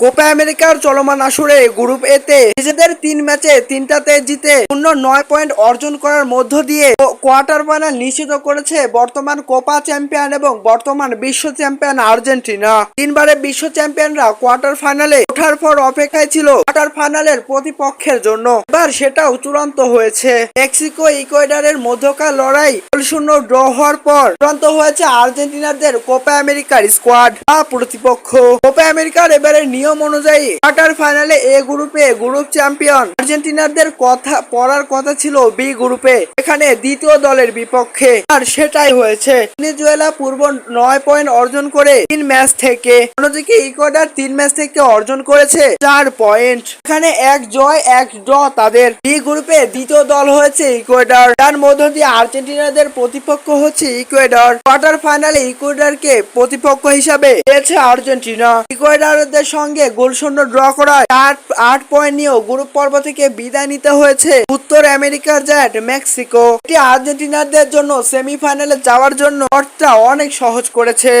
Copa আমেরিকার চলমান আসরে গ্রুপ এতে নিজেদের তিন ম্যাচে তিনটাতে জিতে শূন্য নয় পয়েন্ট অর্জন করার মধ্য দিয়ে কোয়ার্টার ফাইনাল নিশ্চিত করেছে বর্তমান কোপা চ্যাম্পিয়ন এবং বর্তমান বিশ্ব চ্যাম্পিয়ন আর্জেন্টিনা। তিনবারে বিশ্ব চ্যাম্পিয়নরা কোয়ার্টার ফাইনালে ওঠার পর অপেক্ষায় ছিল কোয়ার্টার ফাইনালের প্রতিপক্ষের জন্য। এবার সেটাও চূড়ান্ত হয়েছে। মেক্সিকো ইকুয়েডারের মধ্যকার লড়াই শূন্য ড্র হওয়ার পর চূড়ান্ত হয়েছে আর্জেন্টিনাদের কোপা আমেরিকার স্কোয়াড বা প্রতিপক্ষ। কোপা আমেরিকার এবারে নিয়ম অনুযায়ী কোয়ার্টার ফাইনালে এ গ্রুপে গ্রুপ চ্যাম্পিয়ন আর্জেন্টিনাদের কথা পড়ার কথা ছিল বি গ্রুপে। এখানে দ্বিতীয় দলের বিপক্ষে। আর সেটাই হয়েছে। ভেনেজুয়েলা পূর্ব নয় পয়েন্ট অর্জন করে তিন ম্যাচ থেকে, অন্যদিকে ইকুয়েডার তিন ম্যাচ থেকে অর্জন করেছে চার পয়েন্ট। এখানে এক জয়, এক ড্র তাদের। বি গ্রুপে দ্বিতীয় দল হয়েছে ইকুয়েডার। তার মধ্য দিয়ে আর্জেন্টিনাদের প্রতিপক্ষ হচ্ছে ইকুয়েডার। কোয়ার্টার ফাইনালে ইকুয়েডারকে প্রতিপক্ষ হিসাবে পেয়েছে আর্জেন্টিনা। ইকুয়েডারদের সঙ্গে গোল শূন্য ড্র করায় আট আট পয়েন্ট নিয়েও গ্রুপ পর্ব থেকে বিদায় নিতে হয়েছে উত্তর আমেরিকার জ্যাট মেক্সিকো। এটি আর্জেন্টিনাদের জন্য সেমিফাইনালে যাওয়ার জন্য পথটা অনেক সহজ করেছে।